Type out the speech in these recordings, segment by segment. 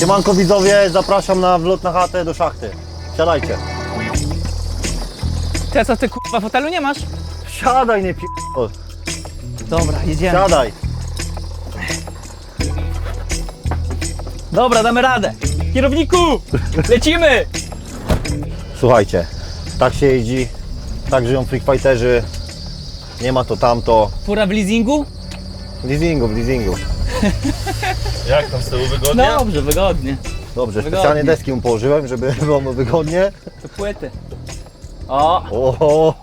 Siemanko widzowie, zapraszam na wlot na chatę do szachty. Siadajcie. A co ty kurwa fotelu nie masz? Siadaj, nie pi... Dobra, jedziemy. Siadaj. Dobra, damy radę. Kierowniku, lecimy! Słuchajcie, tak się jeździ, tak żyją freakfighterzy. Nie ma to tamto. Fura w leasingu? W leasingu, w leasingu. Jak tam z tyłu wygodnie? Dobrze, wygodnie. Dobrze, Wygodnie. specjalnie deski mu położyłem, żeby było mu wygodnie. To płyty. O, Oho,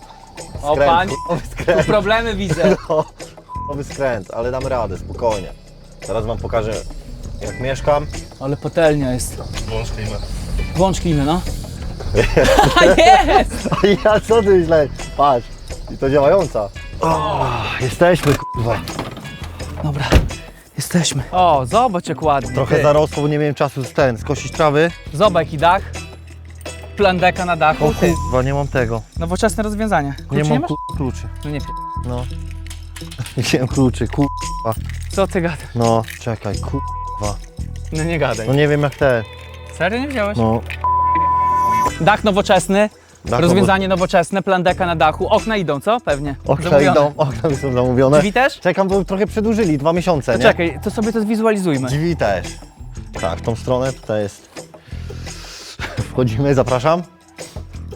o skręt, panie, chujowy tu skręt, problemy widzę. no, nowy skręt, ale damy radę, spokojnie. Teraz wam pokażę, jak mieszkam. Ale patelnia jest. Włącz klimę. Włącz klimę, no. jest! A ja co ty źle? Patrz, i to działająca. O, jesteśmy, kurwa. Dobra, jesteśmy. O, zobacz jak ładnie. Trochę ty. zarosło, bo nie miałem czasu z ten, skosić trawy. Zobacz jaki dach. Plan deka na dachu. O Ty. kurwa, nie mam tego. Nowoczesne rozwiązanie. Nie Kluczy nie mam masz? ku- kluczy. No nie, pi- No. Nie wziąłem kluczy, kurwa. co ty gadasz? No, czekaj, kurwa. No nie gadaj. No nie wiem jak te. Serio nie wziąłeś? No. Dach nowoczesny, Rozwiązanie nowoczesne, plan deka na dachu. Okna idą, co? Pewnie. Okna Zamówione. idą, okna są zamówione. Drzwi też? Czekam, bo trochę przedłużyli, dwa miesiące, To nie? czekaj, to sobie to zwizualizujmy. Drzwi też. Tak, w tą stronę tutaj jest. Wchodzimy, zapraszam.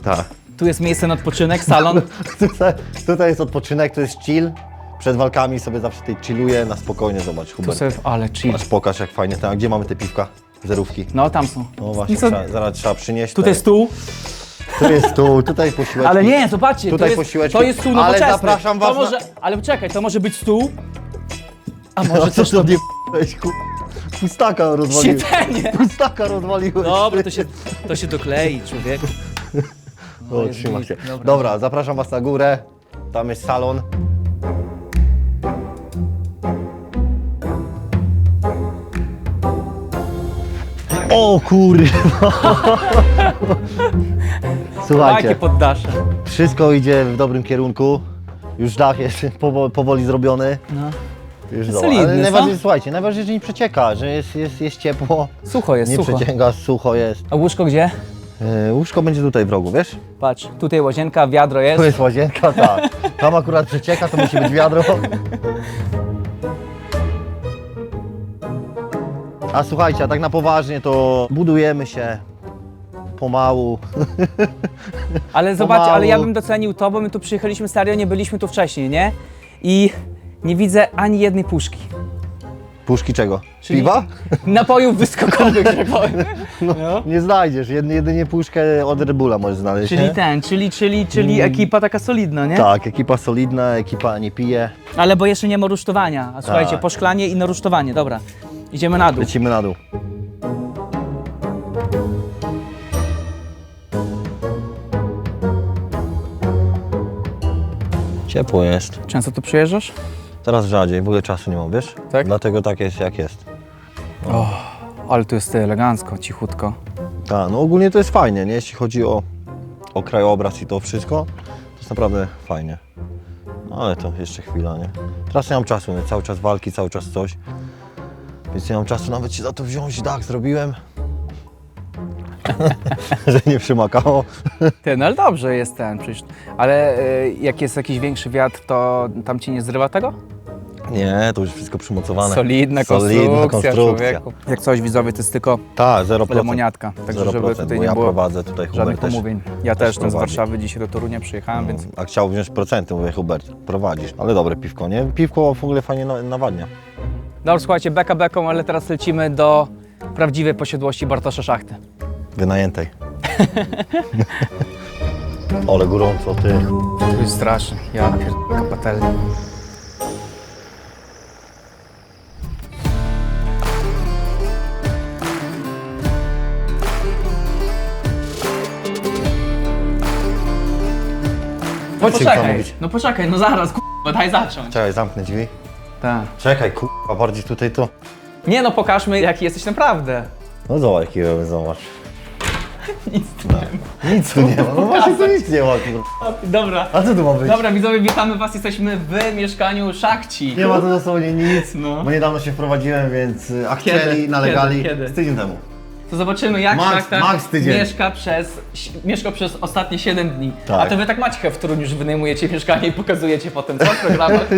Tak. Tu jest miejsce na odpoczynek, salon. Tutaj, tutaj jest odpoczynek, to jest chill. Przed walkami sobie zawsze tutaj chilluję na spokojnie, zobacz, Tu Hubert. sobie, ale chill. Patrz, pokaż jak fajnie. A gdzie mamy te piwka? Zerówki. No tam są. No właśnie, I co? trzeba, zaraz trzeba przynieść. Tutaj stół. Tu jest stół, tutaj posiłeczki. Ale nie, zobaczcie, Tutaj to, jest, posiłeczki. to jest stół Ale nowoczesny. zapraszam was to na- może, Ale czekaj, to może być stół. A No może co też to nie ku... Pustaka rozwaliłeś. siedzenie. Pustaka rozwaliłeś. Dobra, to się, to się doklei, człowieku. O, jest trzyma się. Dobra. zapraszam was na górę. Tam jest salon. O kurwa! Jakie Słuchajcie, poddasze. wszystko idzie w dobrym kierunku. Już dach jest powo- powoli zrobiony. No. Już dobra. solidny, Ale co? najważniejsze, słuchajcie, najważniejsze, że nie przecieka, że jest, jest, jest ciepło, Sucho jest, nie sucho. przecieka, sucho jest. A łóżko gdzie? Yy, łóżko będzie tutaj w rogu, wiesz? Patrz, tutaj łazienka, wiadro Tu jest. jest łazienka, tak. Tam akurat przecieka, to musi być wiadro. A słuchajcie, a tak na poważnie to budujemy się pomału. Ale zobacz, pomału. ale ja bym docenił to, bo my tu przyjechaliśmy serio, nie byliśmy tu wcześniej, nie? I nie widzę ani jednej puszki. Puszki czego? Czyli- Piwa? Napojów wyskokowych, że tak powiem. No, nie znajdziesz, Jedy, jedynie puszkę od Red Bulla możesz znaleźć. Czyli nie? ten, czyli, czyli, czyli ekipa taka solidna, nie? Tak, ekipa solidna, ekipa nie pije. Ale bo jeszcze nie ma rusztowania. A słuchajcie, Tak. po szklanie i na rusztowanie, dobra. Idziemy na dół. Lecimy na dół. Ciepło jest. Często tu przyjeżdżasz? Teraz rzadziej, w ogóle czasu nie mam, wiesz? Tak? Dlatego tak jest jak jest. Ale tu jest elegancko, cichutko. Tak, no ogólnie to jest fajnie, nie? Jeśli chodzi o, o krajobraz i to wszystko, to jest naprawdę fajnie. No ale to jeszcze chwila, nie? Teraz nie mam czasu, nie? cały czas walki, cały czas coś. Więc nie mam czasu nawet się za to wziąć, tak, zrobiłem. Że nie przymakało. Ty, no ale dobrze jest ten przecież. Ale y, jak jest jakiś większy wiatr, to tam ci nie zrywa tego? Nie, to już wszystko przymocowane. Solidna Solidna konstrukcja, konstrukcja. człowieku. Jak coś widzowie, to jest tylko Tak, 0%. lemoniatka. Także 0%, żeby tutaj bo nie ja było prowadzę tutaj żadnych Hubert też. pomówień. Ja też, jestem z prowadzi. Warszawy, dzisiaj do Torunia przyjechałem, więc A chciał wziąć procenty, mówię Hubert, prowadzisz. Ale dobre piwko, nie? Piwko w ogóle fajnie na- nawadnia. Dobra, słuchajcie, beka beką, ale teraz lecimy do prawdziwej posiadłości Bartosza Szachty. Wynajętej. Ale gorąco, ty. To jest straszne. Ja pierdolę się Poczekaj, mówić. no poczekaj, no zaraz, k***a, daj zacząć. Czekaj, zamknę drzwi. Tak. Czekaj, kurwa, bardziej tutaj to. Nie no, pokażmy jaki jesteś naprawdę. No zobacz, jaki robię, zobacz. Nic tu nie ma. Nic tu nie ma, no właśnie tu nic nie ma, kurwa. Dobra. A co tu ma być? Dobra, widzowie, witamy was, jesteśmy w mieszkaniu Szachci. Nie ma tu dosłownie nic, No. bo niedawno się wprowadziłem, więc y, a chcieli, nalegali. Kiedy? Kiedy? Z tydzień temu. to zobaczymy jak Max- Szachtar max tydzień. mieszka przez, mieszka przez ostatnie 7 dni. Tak. A to wy tak macie w Toruniu, że wynajmujecie mieszkanie i pokazujecie potem, co w programach?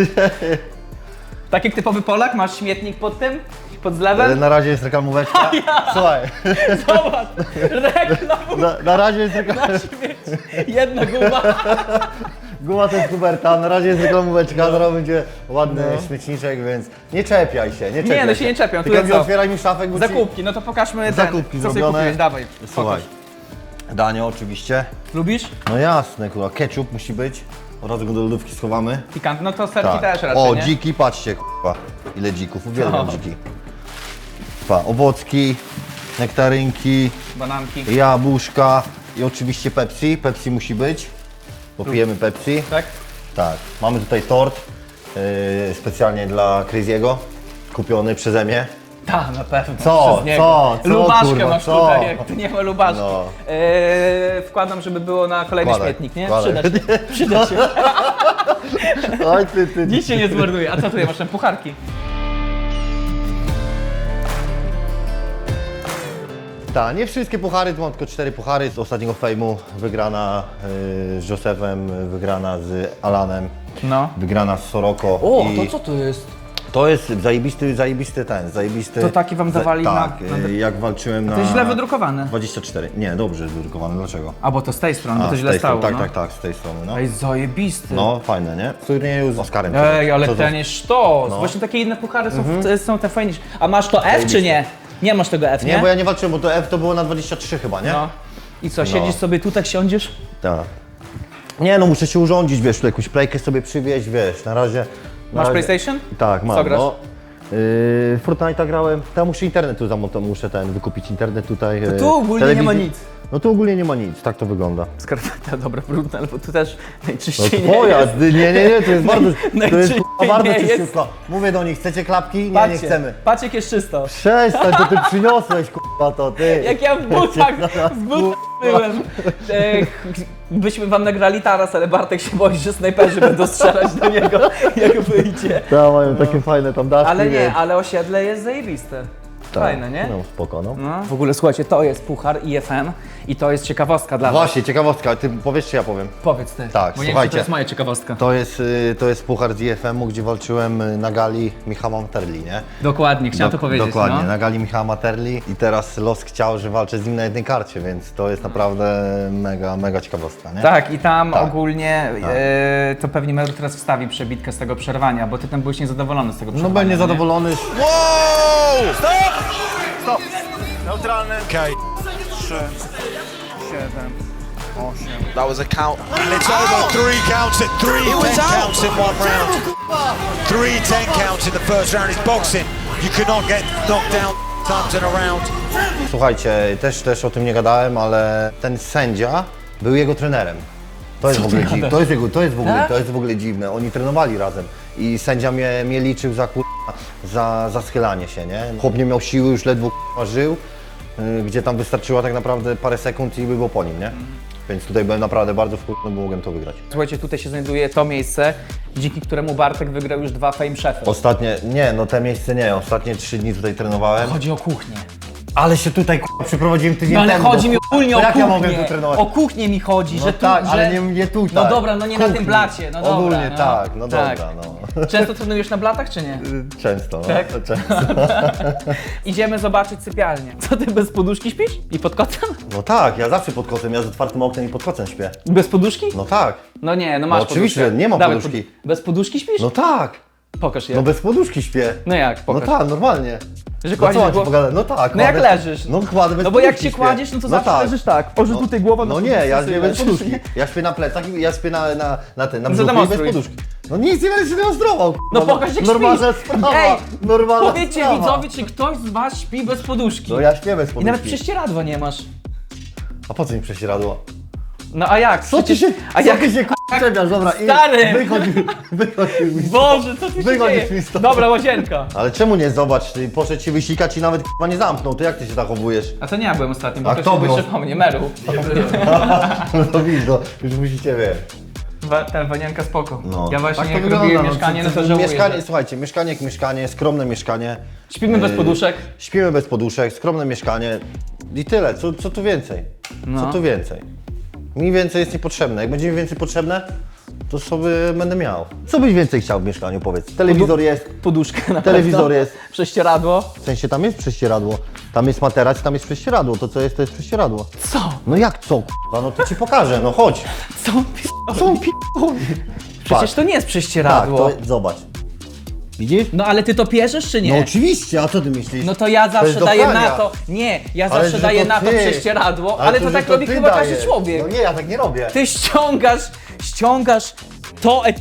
tak jak typowy Polak, masz śmietnik pod tym, pod zlewem? Na razie jest reklamóweczka. Słuchaj, Zobacz, reklam na, na razie jest reklamóweczka. Jedna guma. Guma to jest Huberta, na razie jest reklamóweczka, zaraz będzie ładny śmietniczek, więc nie czepiaj się, nie czepiaj Nie, no się nie czepiam, Tylko co? otwieraj mi szafek, bo ci... Zakupki, no to pokażmy ten. Zakupki co sobie zrobione. kupiłeś, dawaj. Słuchaj, Pokaż. danie oczywiście. Lubisz? No jasne, kurwa, ketchup musi być. Od razu go do lodówki schowamy. Pikant, no to serki też raczej, O, nie? dziki, patrzcie, kurwa, ile dzików, uwielbiam O. dziki. Pa, owocki, nektarynki, Bananki. jabłuszka i oczywiście Pepsi. Pepsi musi być, bo pijemy Pepsi. Tak? Tak, mamy tutaj tort yy, specjalnie dla Crazy'ego, kupiony przeze mnie. Tak, na pewno. Co? Przez niego. Co? Co, Lubaszkę kurwa, masz co? tutaj, jak tu nie ma lubaszki. No. Eee, wkładam, żeby było na kolejny Wkładaj, śmietnik, nie? wkładaj. Przyda się. Przyda się. Oj, ty, ty, Nic się nie zmarnuje. A co tutaj masz? Tam Pucharki. Tak, nie wszystkie puchary, mam tylko cztery puchary z ostatniego fejmu. Wygrana yy, z Józefem, wygrana z Alanem, No. wygrana z Soroko. O, i to co to jest? To jest zajebisty, zajebisty ten, zajebisty... To taki wam dawali za, na- Tak, na- jak walczyłem na... To jest źle wydrukowane. 24. Nie, dobrze wydrukowane, dlaczego? A, bo to z tej strony, bo to z źle tej stało, strony, tak, no. tak, tak, z tej strony, no. Ej, zajebisty. No, fajne, nie? W turnieju z Oskarem. Ej, ale Co to- ten jest sztos. No. Właśnie takie inne puchary są, są te fajniejsze. A masz to F czy nie? Nie masz tego F, nie? Nie, bo ja nie walczyłem, bo to F to było na 23 chyba, nie? No. I co, siedzisz sobie tu, tak siądziesz? Tak. Nie no, muszę się urządzić, wiesz, tu jakąś playkę sobie przywieźć, wiesz, na razie... Masz. PlayStation? Tak, mam. Co grasz? No. Yy, Fortnite'a grałem, to muszę internet tu zamontować, muszę ten, wykupić internet tutaj. yy, tu ogólnie nie ma nic. No tu ogólnie nie ma nic, tak to wygląda. Skarpeta, dobra, brudna, bo tu też No najczyściej nie twoja, jest. ty- nie, nie, nie, to jest bardzo, to jest kurwa, bardzo nie jest. czyściutko. Mówię do nich, chcecie klapki? Nie, nie Patrzcie, chcemy. patrz jak jest czysto. Przestań, to ty przyniosłeś, kurwa, to ty. Jak ja w butach, z butach byłem. E, byśmy wam nagrali taras, ale Bartek się boi, że snajperzy będą strzelać do niego, jak wyjdzie. Tam mają takie fajne tam daszki, Ale nie, wiesz. ale osiedle jest zajebiste. Tak. Fajne, nie? No spoko, no. No. W ogóle słuchajcie, to jest puchar IFM i to jest ciekawostka dla was. Właśnie, ciekawostka, ty powiesz czy ja powiem? Powiedz ty. Tak, bo nie wiem, czy słuchajcie. to jest moja ciekawostka. To jest, y, to jest puchar z IFM-u, gdzie walczyłem y, na gali Michała Materli, nie? Dokładnie, chciałem Dok- to powiedzieć. Dokładnie, No. na gali Michała Materli i teraz los chciał, że walczę z nim na jednej karcie, więc to jest naprawdę mega, mega ciekawostka, nie? Tak, i tam Tak. ogólnie e, to pewnie Meru teraz wstawi przebitkę z tego przerwania, bo ty tam byłeś niezadowolony z tego No przerwania. będzie nie? zadowolony. Wow! Stop! Stop! Neutralny. Okej. Trzy, siedem, osiem. That was a count. And it's over. Three counts at three, ten counts in one round. Three, ten counts in the first round. It's boxing. You cannot get knocked down times in a round. Słuchajcie, też, też o tym nie gadałem, ale ten sędzia był jego trenerem. To jest w ogóle dziwne. To jest, jego, to, jest w ogóle, Tak? to jest w ogóle dziwne. Oni trenowali razem i sędzia mnie, mnie liczył za, kur... za, za schylanie się, nie? Chłop nie miał siły, już ledwo żył, y, gdzie tam wystarczyło tak naprawdę parę sekund i by było po nim, nie? Więc tutaj byłem naprawdę bardzo wkurwiony, bo mogłem to wygrać. Słuchajcie, tutaj się znajduje to miejsce, dzięki któremu Bartek wygrał już dwa Fame Chefy. Ostatnie, nie, no te miejsce nie, ostatnie trzy dni tutaj trenowałem. Chodzi o kuchnię. Ale się tutaj kur... przyprowadziłem tydzień No ale temu. chodzi do mi ogólnie o jak ja mogłem tu trenować? O kuchnię mi chodzi, No że tu, tak, że... ale nie, nie tutaj. No dobra, no nie na tym Kuchni. blacie, no dobra. Ogólnie no. tak, no Tak. dobra, no. Często trenujesz na blatach, czy nie? Często, no. Tak? Często. Idziemy zobaczyć sypialnię. Co ty bez poduszki śpisz? I pod kocem? No tak, ja zawsze pod kocem, ja z otwartym oknem i pod kocem śpię. Bez poduszki? No tak, No nie, no masz No oczywiście, poduszkę. nie mam Dawaj, poduszki. pod- Bez poduszki śpisz? no tak, Pokaż je. no bez poduszki śpię. No jak? No Pokaż. tak, normalnie. Że No kładziesz co głowę- pogadać? No tak. No jak kładę- leżysz? No kładę bez No bo jak się kładziesz, no to zawsze tak. leżysz tak. Że No- tutaj głowa No na nie, ja śpię bez poduszki. Ja śpię na plecach i ja śpię na, na, na ten, na No brzuchu i bez zademonstruj. poduszki. No nic, nie będę się demonstrował. No kurwa, pokaż jak Normalna śpisz. sprawa, Ej, normalna Powiedzcie sprawa. widzowie, czy ktoś z was śpi bez poduszki. No ja śpię bez I poduszki. nawet prześcieradła nie masz. A po co mi prześcieradło? No a jak? Co ty się, A co jak? ty się k***a czepiasz, dobra, i Stary! wychodź, wychodź mi stąd. Boże, co tu się dzieje? mi stąd. Dobra, łazienka. Ale czemu nie zobacz, ty poszedł się wysikać i nawet k***a nie zamknął, to jak ty się zachowujesz? A to nie ja byłem ostatnio, bo A to kto się był? po mnie, Meru. No to widzisz, no, już musicie wiesz. Wa- Ten wanianka spoko. No. Ja właśnie Tak to jak wygląda, robiłem no, mieszkanie, no to żałuję. Mieszkanie, że- słuchajcie, mieszkanie jak mieszkanie, skromne mieszkanie. Śpimy bez Yy, poduszek. Śpimy bez poduszek, skromne mieszkanie. I tyle, co, co tu więcej? No. Co tu więcej? Mi więcej jest niepotrzebne. Jak będzie mi więcej potrzebne, to sobie będę miał. Co byś więcej chciał w mieszkaniu, powiedz? Telewizor jest, Poduszkę na Telewizor pewno. jest. Prześcieradło. w sensie tam jest prześcieradło. Tam jest materac, tam jest prześcieradło. To co jest, to jest prześcieradło. Co? No jak co, k***a? No to ci pokażę, no chodź. Co? Co on pi... Przecież to nie jest Tak, prześcieradło. to zobacz. Widzisz? No ale ty to pierzesz czy nie? No oczywiście, a co ty myślisz? No to ja zawsze do daję prania. na to. Nie, ja Ale zawsze że daję to na to ty. prześcieradło, ale, to że tak robi ty chyba każdy dajesz. człowiek. No nie, ja tak nie robię. Ty ściągasz, ściągasz to. E...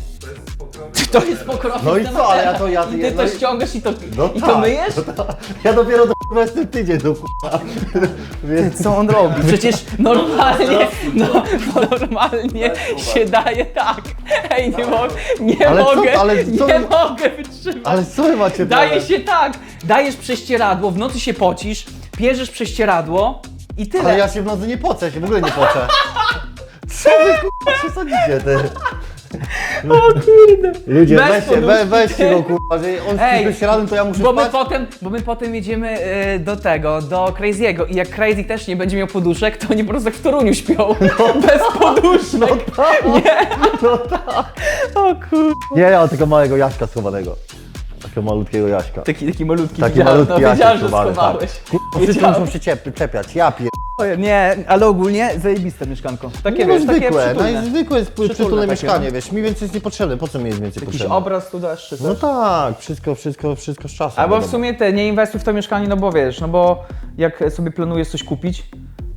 To jest pokrowne. No i co, ale ja to- ja- I ja- ty no to i- ściągasz i to, No i to tak, myjesz? no tak. Ja dopiero do k***a jestem tydzień do. Więc Co on robi? Przecież normalnie, no, normalnie się daje tak. Ej, nie mogę, nie Ale co- mogę, ale co- nie mogę wytrzymać. Ale co wy macie Daje problem? się tak, dajesz prześcieradło, w nocy się pocisz, pierzesz prześcieradło i tyle. Ale ja się w nocy nie pocę, ja się w ogóle nie pocę. Co wy k***a przesadzicie ty? O kurde. Ludzie, Bez weźcie, poduszki, we, weźcie go k***a, że on Ej, z śladem to ja muszę Bo my, spać. potem, bo my potem jedziemy e, do tego, do Crazy'ego i jak Crazy też nie będzie miał poduszek, to oni po prostu jak w Toruniu śpią. Bez poduszek. No tak, Nie. no tak. O kur... Nie, ja mam tylko małego Jaśka schowanego. Takiego malutkiego Jaśka. Taki, taki malutki Taki widziałem, malutki no, Jasiek wiedziałem, że schowany, schowałeś. tak. Kurwa, Wszyscy Wiedziałem. muszą się ciep- czepiać, ja pier... Nie, ale ogólnie zajebiste mieszkanko. Takie no wiesz, takie zwykłe, przytulne. no, zwykłe jest przytulne, takie, mieszkanie, no. wiesz, mi więcej jest niepotrzebne, po co mi jest więcej Jakiś potrzebne? obraz tu dasz czy coś. No tak, wszystko, wszystko, wszystko z czasem. Albo w wiadomo. sumie te nie inwestuj w to mieszkanie, no bo wiesz, no bo jak sobie planujesz coś kupić,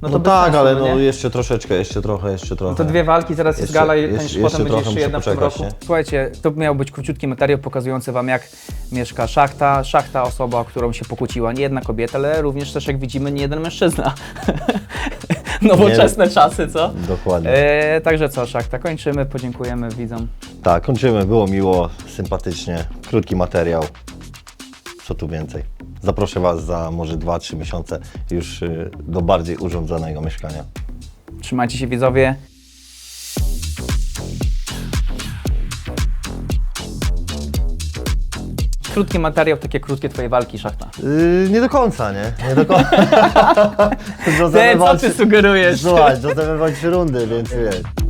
no to No tak, sensu, ale no no nie? jeszcze troszeczkę, jeszcze trochę, jeszcze trochę. To dwie walki, teraz jest gala i jeszcze- potem będzie jeszcze jedna w tym roku. nie? Słuchajcie, to miał być króciutki materiał pokazujący wam jak mieszka szachta. Szachta osoba, o którą się pokłóciła nie jedna kobieta, ale również też jak widzimy nie jeden mężczyzna. Nowoczesne czasy, co? Dokładnie. E, także co, szachta, kończymy, podziękujemy widzom. Tak, kończymy, było miło, sympatycznie, krótki materiał. Co tu więcej? Zaproszę Was za może 2-3 miesiące już y, do bardziej urządzonego mieszkania. Trzymajcie się widzowie. Krótki materiał, takie krótkie twoje walki, szachta. Yy, nie do końca, nie? Nie do końca. Ty, co ty sugerujesz? Słuchaj, Joseph walczy rundy, więc wiesz.